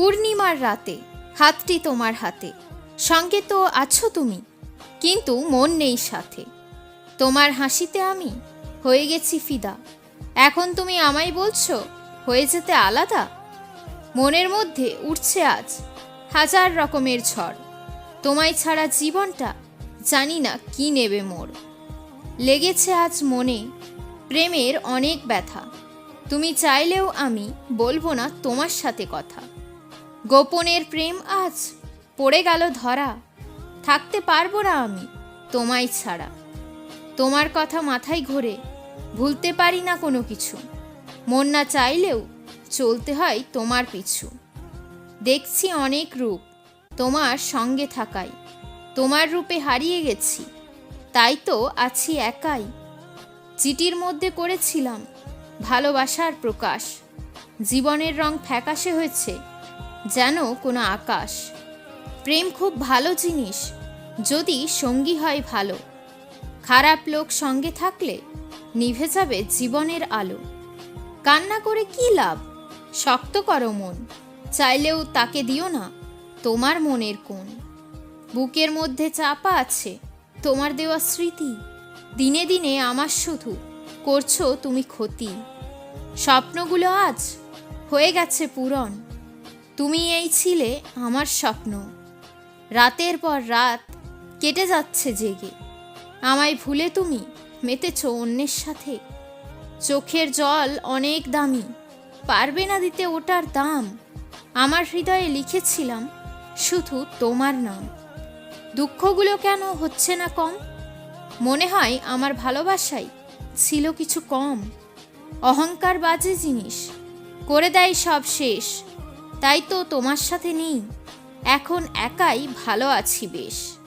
পূর্ণিমার রাতে, হাতটি তোমার হাতে। সঙ্গে তো আছো তুমি, কিন্তু মন নেই সাথে। তোমার হাসিতে আমি হয়ে গেছি ফিদা। এখন তুমি আমায় বলছো, হয়ে যেতে আলাদা? মনের মধ্যে উঠছে আজ হাজার রকমের ঝড়। তোমায় ছাড়া জীবনটা জানি না কি নেবে মোর। লেগেছে আজ মনে প্রেমের অনেক ব্যথা। তুমি চাইলেও আমি বলব না তোমার সাথে কথা। গোপনের প্রেম আজ পড়ে গেল ধরা। থাকতে পারব না আমি তোমায় ছাড়া। তোমার কথা মাথায় ঘোরে, ভুলতে পারি না কোনো কিছু। মন না চাইলেও চলতে হয় তোমার পিছু। দেখছি অনেক রূপ তোমার সঙ্গে থাকাই তোমার রূপে হারিয়ে গেছি, তাই তো আছি একাই। চিঠির মধ্যে করেছিলাম ভালোবাসার প্রকাশ। জীবনের রং ফ্যাকাশে হয়েছে যেন কোনো আকাশ। প্রেম খুব ভালো জিনিস, যদি সঙ্গী হয় ভালো। খারাপ লোক সঙ্গে থাকলে নিভে যাবে জীবনের আলো। কান্না করে কি লাভ? শক্ত করো মন, চাইলেও তাকে দিও না তোমার মনের কোন বুকের মধ্যে চাপা আছে তোমার দেওয়া স্মৃতি, দিনে দিনে আমার শুধু করছ তুমি ক্ষতি। স্বপ্নগুলো আজ হয়ে গেছে পূরণ। তুমি এই ছিলে আমার স্বপ্ন। রাতের পর রাত কেটে যাচ্ছে জেগে। আমায় ভুলে তুমি মেতেছ অন্যের সাথে। চোখের জল অনেক দামি, পারবে না দিতে ওটার দাম। আমার হৃদয়ে লিখেছিলাম শুধু তোমার নাম। দুঃখগুলো কেন হচ্ছে না কম? মনে হয় আমার ভালোবাসাই ছিল কিছু কম। অহংকার বাজে জিনিস, করে দেয় সব শেষ। তাই তো তোমার সাথে নেই। এখন একাই ভালো আছি বেশ।